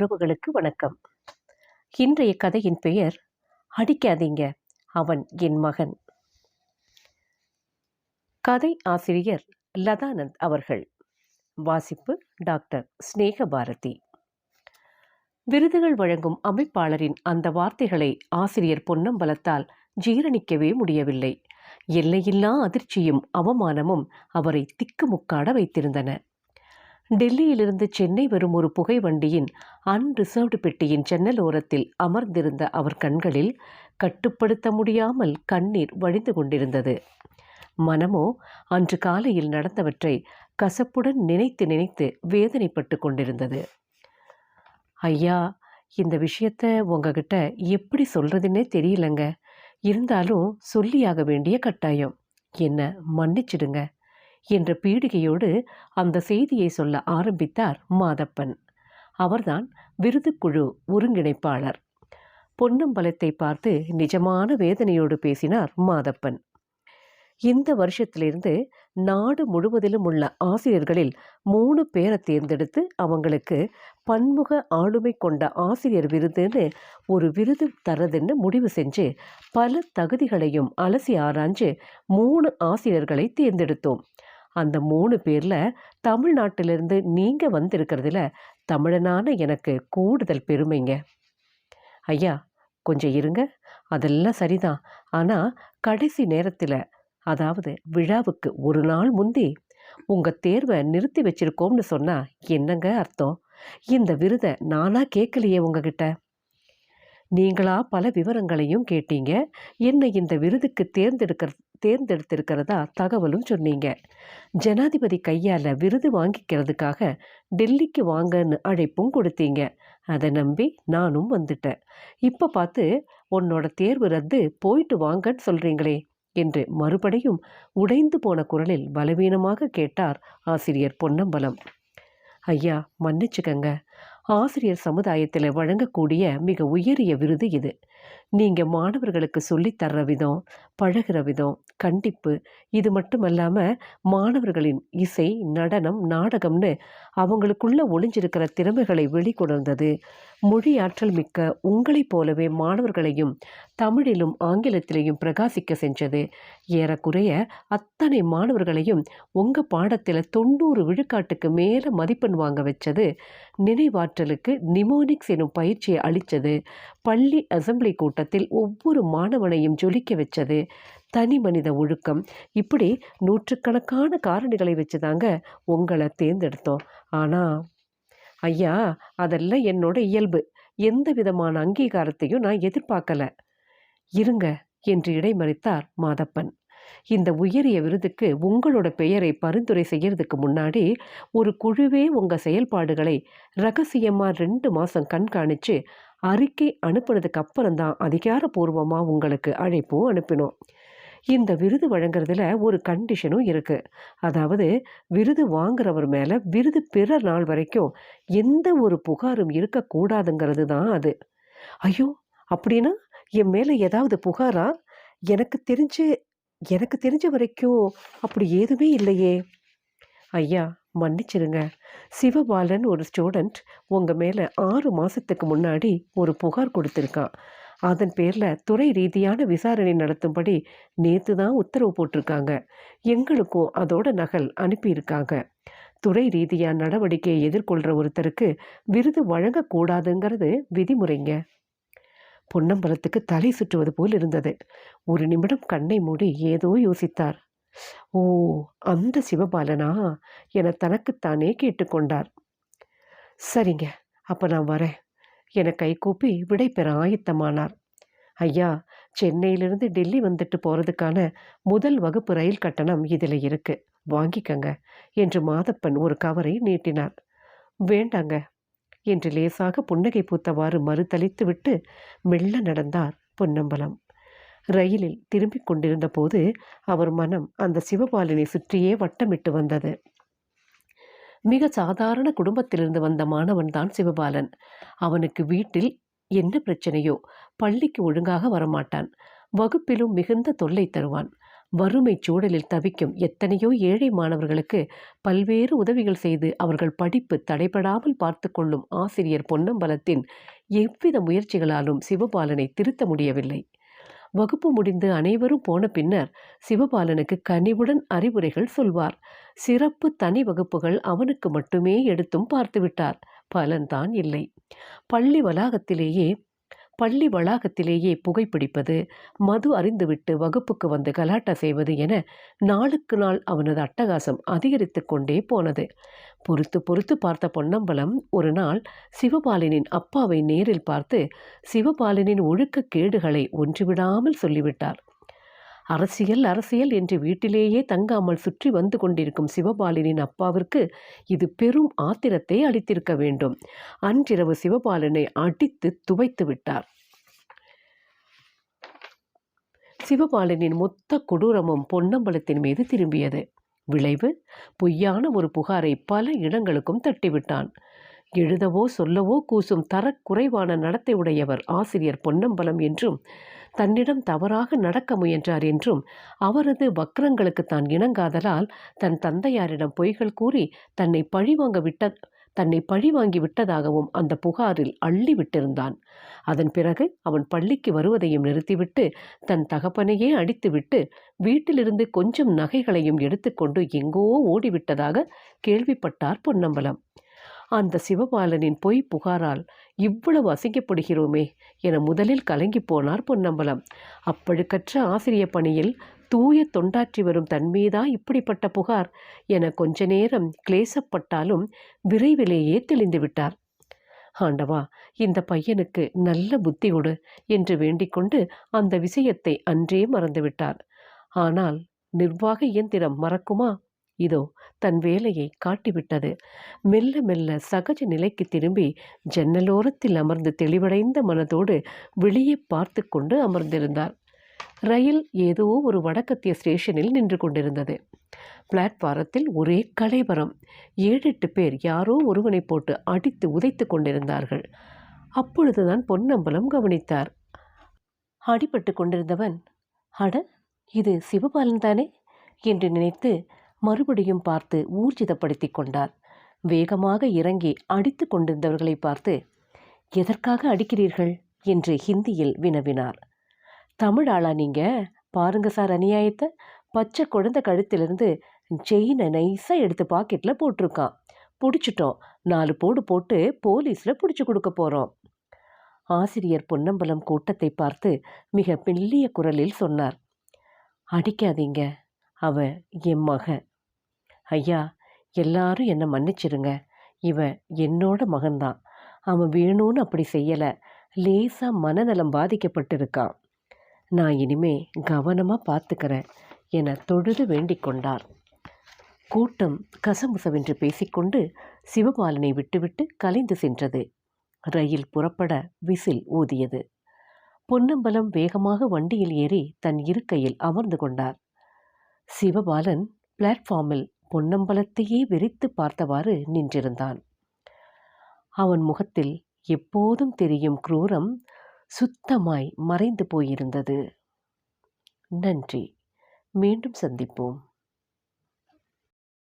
உறவுகளுக்கு வணக்கம். இன்றைய கதையின் பெயர் அடிக்காதீங்க அவன் என் மகன் கதை ஆசிரியர் லதானந்த் அவர்கள். வாசிப்பு டாக்டர் ஸ்னேக பாரதி விருதுகள் வழங்கும் அமைப்பாளரின் அந்த வார்த்தைகளை ஆசிரியர் பொன்னம்பலத்தால் ஜீரணிக்கவே முடியவில்லை. எல்லையில்லா அதிர்ச்சியும் அவமானமும் அவரை திக்குமுக்காட வைத்திருந்தன. டெல்லியிலிருந்து சென்னை வரும் ஒரு புகை வண்டியின் அன்ரிசர்வ்டு பெட்டியின் ஜன்னல் ஓரத்தில் அமர்ந்திருந்த அவர் கண்களில் கட்டுப்படுத்த முடியாமல் கண்ணீர் வழிந்து கொண்டிருந்தது. மனமோ அன்று காலையில் நடந்தவற்றை கசப்புடன் நினைத்து நினைத்து வேதனைப்பட்டு கொண்டிருந்தது. ஐயா இந்த விஷயத்த உங்ககிட்ட எப்படி சொல்கிறதுன்னே தெரியலங்க. இருந்தாலும் சொல்லியாக வேண்டிய கட்டாயம். என்ன மன்னிச்சிடுங்க. என்ற பீடிகையோடு அந்த செய்தியை சொல்ல ஆரம்பித்தார் மாதப்பன். அவர்தான் விருதுக்குழு ஒருங்கிணைப்பாளர். பொன்னம்பலத்தை பார்த்து நிஜமான வேதனையோடு பேசினார் மாதப்பன். இந்த வருஷத்திலிருந்து நாடு முழுவதிலும் உள்ள ஆசிரியர்களில் மூணு பேரை தேர்ந்தெடுத்து அவங்களுக்கு பன்முக ஆளுமை கொண்ட ஆசிரியர் விருதுன்னு ஒரு விருது தரதுன்னு முடிவு செஞ்சு பல தகுதிகளையும் அலசி ஆராய்ஞ்சு மூணு ஆசிரியர்களை தேர்ந்தெடுத்தோம். அந்த மூணு பேரில் தமிழ்நாட்டிலிருந்து நீங்கள் வந்திருக்கிறதுல தமிழனான எனக்கு கூடுதல் பெருமைங்க. ஐயா கொஞ்சம் இருங்க. அதெல்லாம் சரிதான். ஆனால் கடைசி நேரத்தில் அதாவது விழாவுக்கு ஒரு நாள் முந்தி உங்கள் தேர்வை நிறுத்தி வச்சிருக்கோம்னு சொன்னால் என்னங்க அர்த்தம்? இந்த விருதை நானாக கேட்கலையே உங்ககிட்ட. நீங்களா பல விவரங்களையும் கேட்டீங்க. என்னை இந்த விருதுக்கு தேர்ந்தெடுக்கிற தேர்ந்தெடுத்திருக்கிறதா தகவலும் சொன்னீங்க. ஜனாதிபதி கையால் விருது வாங்கிக்கிறதுக்காக டெல்லிக்கு வாங்கன்னு அழைப்பும் கொடுத்தீங்க. அதை நம்பி நானும் வந்துட்டேன். இப்போ பார்த்து உன்னோட தேர்வு ரத்து போயிட்டு வாங்கன்னு சொல்கிறீங்களே என்று மறுபடியும் உடைந்து போன குரலில் பலவீனமாக கேட்டார் ஆசிரியர் பொன்னம்பலம். ஐயா மன்னிச்சுக்கங்க. ஆசிரியர் சமுதாயத்தில் வழங்கக்கூடிய மிக உயரிய விருது இது. நீங்கள் மாணவர்களுக்கு சொல்லித் தர்ற விதம் பழகிற விதம் கண்டிப்பு இது மட்டும் இல்லாமல் மாணவர்களின் இசை நடனம் நாடகம்னு அவங்களுக்குள்ள ஒளிஞ்சிருக்கிற திறமைகளை வெளிக்கொணர்ந்தது. மொழி ஆற்றல் மிக்க உங்களைப் போலவே மாணவர்களையும் தமிழிலும் ஆங்கிலத்திலையும் பிரகாசிக்க செஞ்சது. ஏறக்குறைய அத்தனை மாணவர்களையும் உங்கள் பாடத்தில் தொண்ணூறு விழுக்காட்டுக்கு மேலே மதிப்பெண் வாங்க வச்சது. நினைவாற்றலுக்கு நிமோனிக்ஸ் எனும் பயிற்சியை அளித்தது பள்ளி அசம்பிளி கூட்டத்தில் ஒவ்வொரு மாணவனையும் ஜொலிக்க வச்சது. தனி மனித ஒழுக்கம். இப்படி நூற்றுக்கணக்கான காரணிகளை வச்சு தாங்க உங்களை தேர்ந்தெடுத்தோம். ஆனால் ஐயா அதெல்லாம் என்னோட இயல்பு. எந்த விதமான அங்கீகாரத்தையும் நான் எதிர்பார்க்கல. இருங்க என்று இடைமறித்தார் மாதப்பன். இந்த உயரிய விருதுக்கு உங்களோட பெயரை பரிந்துரை செய்யறதுக்கு முன்னாடி ஒரு குழுவே உங்கள் செயல்பாடுகளை ரகசியமாக ரெண்டு மாதம் கண்காணித்து அறிக்கை அனுப்புனதுக்கு அப்புறம் தான் அதிகாரப்பூர்வமாக உங்களுக்கு அழைப்பும் அனுப்பினோம். இந்த விருது வழங்குறதுல ஒரு கண்டிஷனும் இருக்குது அதாவது விருது வாங்குறவர் மேலே விருது பெற நாள் வரைக்கும் எந்த ஒரு புகாரும் இருக்கக்கூடாதுங்கிறது தான் அது. ஐயோ! அப்படின்னா என் மேலே ஏதாவது புகாரா? எனக்கு தெரிஞ்சு எனக்கு தெரிஞ்ச வரைக்கும் அப்படி எதுவுமே இல்லையே. ஐயா மன்னிச்சிருங்க. சிவபாலன் ஒரு ஸ்டூடெண்ட் உங்கள் மேலே ஆறு மாதத்துக்கு முன்னாடி ஒரு புகார் கொடுத்துருக்கான். அதன் பேரில் துறை ரீதியான விசாரணை நடத்தும்படி நேற்று தான் உத்தரவு போட்டிருக்காங்க. எங்களுக்கும் அதோட நகல் அனுப்பியிருக்காங்க. துறை ரீதியான நடவடிக்கையை எதிர்கொள்கிற ஒருத்தருக்கு விருது வழங்கக்கூடாதுங்கிறது விதிமுறைங்க. பொன்னம்பலத்துக்கு தலை சுற்றுவது போல் இருந்தது. ஒரு நிமிடம் கண்ணை மூடி ஏதோ யோசித்தார். ஓ அந்த சிவபாலனா என தனக்குத்தானே கேட்டுக்கொண்டார். சரிங்க அப்போ நான் வரேன். என கைகூப்பி விடை பெற ஆயத்தமானார். ஐயா சென்னையிலிருந்து டெல்லி வந்துட்டு போகிறதுக்கான முதல் வகுப்பு ரயில் கட்டணம் இதில் இருக்கு. வாங்கிக்கங்க என்று மாதப்பன் ஒரு கவரை நீட்டினார். வேண்டாங்க என்று லேசாக புன்னகை பூத்தவாறு மறுதளித்து விட்டு மெல்ல நடந்தார் பொன்னம்பலம். ரயிலில் திரும்பிக் கொண்டிருந்த போது அவர் மனம் அந்த சிவபாலினை சுற்றியே வட்டமிட்டு வந்தது. மிக சாதாரண குடும்பத்திலிருந்து வந்த மாணவன் தான் சிவபாலன். அவனுக்கு வீட்டில் என்ன பிரச்சனையோ பள்ளிக்கு ஒழுங்காக வரமாட்டான். வகுப்பிலும் மிகுந்த தொல்லை தருவான். வறுமை சூழலில் தவிக்கும் எத்தனையோ ஏழை மாணவர்களுக்கு பல்வேறு உதவிகள் செய்து அவர்கள் படிப்பு தடைபடாமல் பார்த்து கொள்ளும் ஆசிரியர் பொன்னம்பலத்தின் எவ்வித முயற்சிகளாலும் சிவபாலனை திருத்த முடியவில்லை. வகுப்பு முடிந்து அனைவரும் போன பின்னர் சிவபாலனுக்கு கனிவுடன் அறிவுரைகள் சொல்வார். சிறப்பு தனி வகுப்புகள் அவனுக்கு மட்டுமே எடுத்தும் பார்த்துவிட்டார். பலன்தான் இல்லை. பள்ளி வளாகத்திலேயே பள்ளி வளாகத்திலேயே புகைப்பிடிப்பது மது அறிந்துவிட்டு வகுப்புக்கு வந்து கலாட்டா செய்வது என நாளுக்கு நாள் அவனது அட்டகாசம் அதிகரித்து கொண்டே போனது. பொறுத்து பொறுத்து பார்த்த பொன்னம்பலம் ஒரு நாள் சிவபாலினின் அப்பாவை நேரில் பார்த்து சிவபாலினின் ஒழுக்கக் கேடுகளை ஒன்றுவிடாமல் சொல்லிவிட்டார். அரசியல் அரசியல் என்று வீட்டிலேயே தங்காமல் சுற்றி வந்து கொண்டிருக்கும் சிவபாலனின் அப்பாவிற்கு இது பெரும் ஆத்திரத்தை அளித்திருக்க வேண்டும். அன்றிரவு சிவபாலனை அடித்து துவைத்து விட்டார். சிவபாலனின் மொத்த கொடூரமும் பொன்னம்பலத்தின் மீது திரும்பியது. விளைவு? பொய்யான ஒரு புகாரை பல இடங்களுக்கும் தட்டிவிட்டான். எழுதவோ சொல்லவோ கூசும் தரக்குறைவான நடத்தை உடையவர் ஆசிரியர் பொன்னம்பலம் என்றும் தன்னிடம் தவறாக நடக்க முயன்றார் என்றும் அவரது வக்ரங்களுக்கு தான் இணங்காதலால் தன் தந்தையாரிடம் பொய்கள் கூறி தன்னை பழிவாங்க விட்ட தன்னை பழிவாங்கி விட்டதாகவும் அந்த புகாரில் அள்ளி விட்டிருந்தான். அதன் பிறகு அவன் பள்ளிக்கு வருவதையும் நிறுத்திவிட்டு தன் தகப்பனையே அடித்துவிட்டு வீட்டிலிருந்து கொஞ்சம் நகைகளையும் எடுத்துக்கொண்டு எங்கோ ஓடிவிட்டதாக கேள்விப்பட்டார் பொன்னம்பலம். அந்த சிவபாலனின் பொய் புகாரால் இவ்வளவு அசிங்கப்படுகிறோமே என முதலில் கலங்கி போனார் பொன்னம்பலம். அப்பழுக்கற்ற ஆசிரிய பணியில் தூய தொண்டாற்றி வரும் தன்மீதா இப்படிப்பட்ட புகார் என கொஞ்ச நேரம் கிளேசப்பட்டாலும் விரைவிலேயே தெளிந்து விட்டார் ஆண்டவா இந்த பையனுக்கு நல்ல புத்தி கொடு என்று வேண்டிக்கொண்டு அந்த விஷயத்தை அன்றே மறந்துவிட்டார். ஆனால் நிர்வாக இயந்திரம் மறக்குமா? இதோ தன் வேலையை காட்டிவிட்டது. மெல்ல மெல்ல சகஜ நிலைக்கு திரும்பி ஜன்னலோரத்தில் அமர்ந்து தெளிவடைந்த மனதோடு வெளியே பார்த்து கொண்டு அமர்ந்திருந்தார். ரயில் ஏதோ ஒரு வடக்கத்திய ஸ்டேஷனில் நின்று கொண்டிருந்தது. பிளாட்பாரத்தில் ஒரே கலைவரம் ஏழெட்டு பேர் யாரோ ஒருவனை போட்டு அடித்து உதைத்து கொண்டிருந்தார்கள். அப்பொழுதுதான் பொன்னம்பலம் கவனித்தார். அடிபட்டு கொண்டிருந்தவன் அட இது சிவபாலன் தானே? என்று நினைத்து மறுபடியும் பார்த்து ஊர்ஜிதப்படுத்தி கொண்டார் வேகமாக இறங்கி அடித்து கொண்டிருந்தவர்களை பார்த்து எதற்காக அடிக்கிறீர்கள்? என்று ஹிந்தியில் வினவினார். தமிழ் ஆளா நீங்க? பாருங்க சார் அநியாயத்தை. பச்சை குழந்தை கழுத்திலிருந்து செயினை நைஸாக எடுத்து பாக்கெட்டில் போட்டிருக்கான். பிடிச்சிட்டோம். நாலு போடு போட்டு போலீஸில் பிடிச்சி கொடுக்க போகிறோம் ஆசிரியர் பொன்னம்பலம் கூட்டத்தை பார்த்து மிக மெல்லிய குரலில் சொன்னார் அடிக்காதீங்க. அவ என் மகன் ஐயா எல்லாரும் என்னை மன்னிச்சிருங்க. இவன் என்னோட மகன்தான். அவன் வேணும்னு அப்படி செய்யலை. லேசாக மனநலம் பாதிக்கப்பட்டிருக்கான். நான் இனிமே கவனமாக பார்த்துக்கிறேன் என தொழுது வேண்டிக் கொண்டார். கூட்டம் கசமுசவென்று பேசிக்கொண்டு சிவபாலனை விட்டுவிட்டு கலைந்து சென்றது. ரயில் புறப்பட விசில் ஊதியது. பொன்னம்பலம் வேகமாக வண்டியில் ஏறி தன் இருக்கையில் அமர்ந்து கொண்டார். சிவபாலன் பிளாட்ஃபார்மில் பொன்னம்பலத்தையே வெறித்து பார்த்தவாறு நின்றிருந்தான். அவன் முகத்தில் எப்போதும் தெரியும் குரூரம் சுத்தமாய் மறைந்து போயிருந்தது. நன்றி. மீண்டும் சந்திப்போம்.